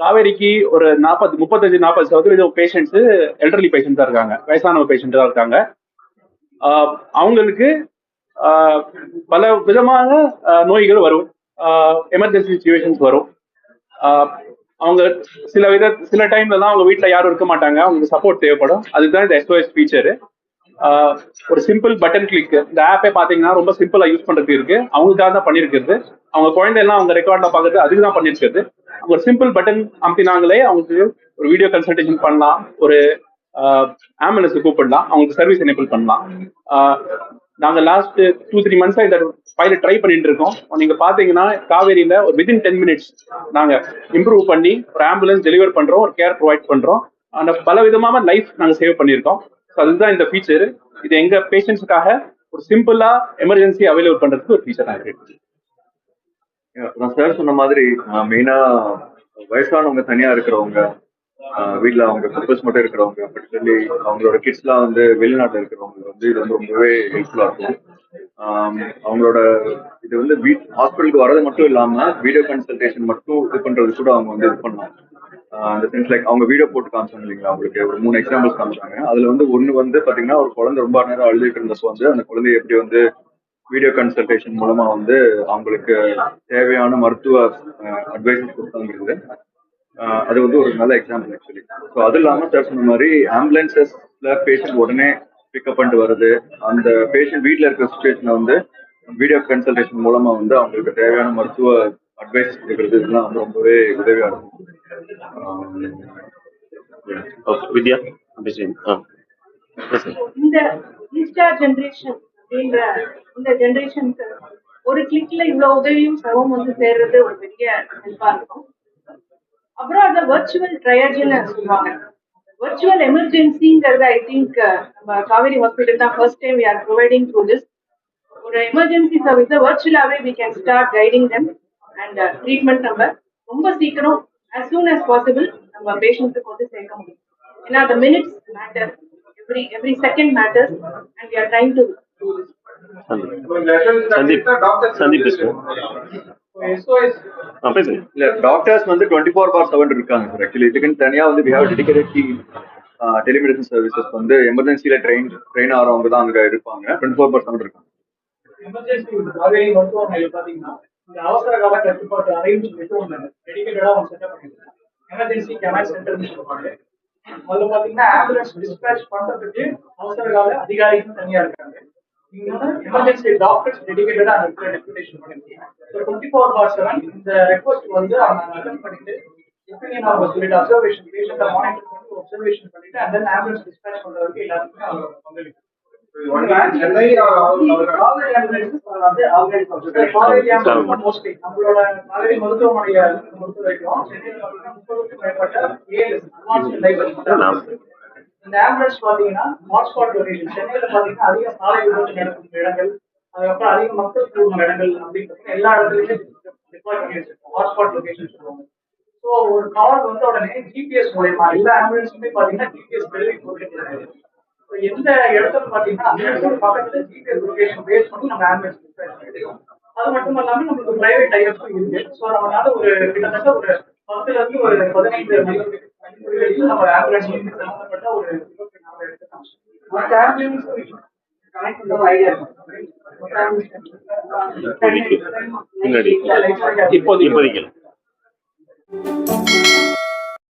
காவேரிக்கு ஒரு நாற்பது முப்பத்தஞ்சு நாற்பது சதவீதம் பேஷண்ட்ஸ் எல்டர்லி பேஷண்ட் தான் இருக்காங்க. வயசானவங்க பேஷண்ட் தான் இருக்காங்க. அவங்களுக்கு பல விதமான நோய்கள் வரும். எமர்ஜென்சி சுச்சுவேஷன்ஸ் வரும். அவங்க சில வித சில டைம்ல தான் அவங்க வீட்டில் யாரும் இருக்க மாட்டாங்க. அவங்களுக்கு சப்போர்ட் தேவைப்படும். அதுதான் இந்த எஸ்ஓஎஸ் ஃபீச்சரு ஒரு சிம்பிள் பட்டன் கிளிக் இந்த ஆப்பே பார்த்தீங்கன்னா ரொம்ப சிம்பிளாக யூஸ் பண்ணுறது இருக்கு. அவங்களுக்காக தான் பண்ணியிருக்கிறது. அவங்க குழந்தையெல்லாம் அவங்க ரெக்கார்டில் பார்க்கறது அதுக்கு தான் பண்ணியிருக்கிறது. ஒரு சிம்பிள் பட்டன் அமுத்தினாங்களே அவங்களுக்கு ஒரு வீடியோ கன்சல்டேஷன் பண்ணலாம் ஒரு ஆம்புலன்ஸ் கூப்பிடலாம் அவங்களுக்கு சர்வீஸ் எனேபிள் பண்ணலாம். நாங்க லாஸ்ட் டூ த்ரீ மந்த்ஸா இந்த பைலட் ட்ரை பண்ணிட்டு இருக்கோம். நீங்க பாத்தீங்கன்னா காவேரியில ஒரு வித்தின் டென் மினிட்ஸ் நாங்க இம்ப்ரூவ் பண்ணி ஒரு ஆம்புலன்ஸ் டெலிவர் பண்றோம் ஒரு கேர் ப்ரொவைட் பண்றோம். அந்த பல விதமான லைஃப் நாங்க சேவ் பண்ணியிருக்கோம். ஸோ அதுதான் இந்த ஃபீச்சர் இது எங்க பேஷண்ட்ஸுக்காக ஒரு சிம்பிளா எமர்ஜென்சி அவைலபிள் பண்றதுக்கு ஒரு ஃபீச்சர் நான் இருக்கு. நான் சார் சொன்ன மாதிரி மெயினா வயசானவங்க தனியா இருக்கிறவங்க வீட்டுல அவங்க பர்பஸ் மட்டும் இருக்கிறவங்க பர்டிகுலர்லி அவங்களோட கிட்ஸ்லாம் வந்து வெளிநாட்டுல இருக்கிறவங்க வந்து இது வந்து ரொம்பவே ஹெல்ப்ஃபுல்லா இருக்கும். அவங்களோட இது வந்து வீட் ஹாஸ்பிட்டலுக்கு வர்றது மட்டும் இல்லாம வீடியோ கன்சல்டேஷன் மட்டும் இது பண்றது கூட அவங்க வந்து இது பண்ணலாம். அந்த சென்ஸ் லைக் அவங்க வீடியோ போட்டு காமிச்சாங்க இல்லைங்களா அவங்களுக்கு? ஒரு மூணு எக்ஸாம்பிள்ஸ் காமிச்சாங்க. அதுல வந்து ஒண்ணு வந்து பாத்தீங்கன்னா ஒரு குழந்தை ரொம்ப நேரம் அழுதுட்டு இருந்தப்போ வந்து அந்த குழந்தைய எப்படி வந்து வீடியோ கன்சல்டேஷன் மூலமா வந்து அவங்களுக்கு தேவையான மருத்துவ அட்வைசஸ் கொடுத்தாங்கிறது அது வந்து ஒரு நல்ல எக்ஸாம்பிள் ஆக்சுவலி ஸோ அது இல்லாம சார் சொன்ன மாதிரி ஆம்புலன்சஸ்ல பேஷண்ட் உடனே பிக்கப் பண்ணிட்டு வருது அந்த பேஷண்ட் வீட்ல இருக்கிற சுச்சுவேஷனை வந்து வீடியோ கன்சல்டேஷன் மூலமா வந்து அவங்களுக்கு தேவையான மருத்துவ அட்வைஸ் கொடுக்கறது இதெல்லாம் வந்து ரொம்பவே உதவியா இருக்கும். ஆஹ் ஓகே வித்யா இந்த இன்ஸ்டா ஜெனரேஷன் அப்படின்ற இந்த ஜென்ரேஷனுக்கு ஒரு கிளிக்ல இவ்வளவு உதவியும் சர்வம் வந்து சேர்றது ஒரு பெரிய ஹெல்ப்பா இருக்கும். அப்புறம் அந்த வர்ச்சுவல் ட்ரையர்ஜ்னு சொல்லுவாங்க. வர்ச்சுவல் எமர்ஜென்சிங்கிறத ஐ திங்க் நம்ம காவேரி ஹாஸ்பிட்டல் தான் first time we are providing through this ஒரு எமர்ஜென்சி சர்வீஸை வர்ச்சுவலாகவே we can start guiding them and treatment நம்ம ரொம்ப சீக்கிரம் அஸ் சூன் அஸ் பாசிபிள் நம்ம பேஷண்ட்டுக்கு வந்து சேர்க்க முடியும். ஏன்னா அந்த minutes matter every every second matters and we are trying to Sandeep Sandeep இல்ல டாக்டர்ஸ் வந்து டுவெண்ட்டி ஃபோர் பார் செவன் இருக்காங்க சார் ஆக்சுவலி இதுக்குன்னு தனியா வந்து we have dedicated team telemedicine services வந்து எமர்ஜென்சில ட்ரெயின் ட்ரெயின் ஆகிறவங்க தான் அங்க இருப்பாங்க. டுவெண்ட்டி ஃபோர் பார் செவன் இருக்காங்க எமர்ஜென்சி காவேரி மருத்துவமனையில் பாத்தீங்கன்னா இந்த அவசர கால கட்டுப்பாட்டு அறைன்னு சொல்லிட்டு ஒன்று டெடிக்கேட்டடா ஒன்று செட்டப் பண்ணிருக்காங்க எமர்ஜென்சி கமாண்ட் சென்டர்னு சொல்லுவாங்க. அதுல பாத்தீங்கன்னா ஆம்புலன்ஸ் டிஸ்பேச் பண்றதுக்கு அவசர கால அதிகாரிகள் தனியா இருக்காங்க. எமர்ஜென்சி டாக்டர்ஸ் டெடிக்கேட்டடா அந்த டெபுடேஷன் பண்ணிருக்காங்க so twenty four by seven இந்த ரெக்வஸ்ட் வந்து அவங்க அட்டன் பண்ணிட்டு எப்படியும் நம்ம சொல்லிட்டு அப்சர்வேஷன் பேஷண்ட்டை மானிட்டர் பண்ணி அப்சர்வேஷன் பண்ணிட்டு அந்த ஆம்புலன்ஸ் டிஸ்பேச் பண்ற வரைக்கும் எல்லாருக்குமே அவங்க பங்களிப்பு. மோஸ்ட்லி நம்மளோட காவேரி மருத்துவமனையை பொறுத்த வரைக்கும் சென்னையில் முப்பதுக்கும் மேற்பட்ட ஏழு advanced library இந்த ஆம்புலன்ஸ் பாத்தீங்கன்னா ஹாட்ஸ்பாட் லொகேஷன் சென்னையில பாத்தீங்கன்னா அதிக சாலை விபத்து நடக்கும் இடங்கள் அதுக்கப்புறம் அதிக மக்கள் கூடும் இடங்கள் அப்படின்னு எல்லா இடத்துலயுமே டிப்ளாய் பண்ணி வச்சிருக்கோம். ஹாட்ஸ்பாட் லொகேஷன் சொல்லுவாங்க. ஸோ ஒரு கால் வந்த உடனே ஜிபிஎஸ் மூலயமா எல்லா ஆம்புலன்ஸுமே பாத்தீங்கன்னா ஜிபிஎஸ் டெலிவரி போட்டுக்கிறாங்க எந்த இடத்துல பாத்தீங்கன்னா அந்த இடத்துல பக்கத்துல ஜிபிஎஸ் லொகேஷன் பேஸ் பண்ணி நம்ம ஆம்புலன்ஸ் டிஸ்பேச் அது மட்டும் இல்லாம நம்மளுக்கு பிரைவேட் டைப்ஸும் இருக்கு. ஸோ நம்மளால ஒரு கிட்டத்தட்ட ஒரு பத்துல இருந்து ஒரு பதினைந்து மணிக்கு இப்போதைக்கு. இப்போதைக்கு.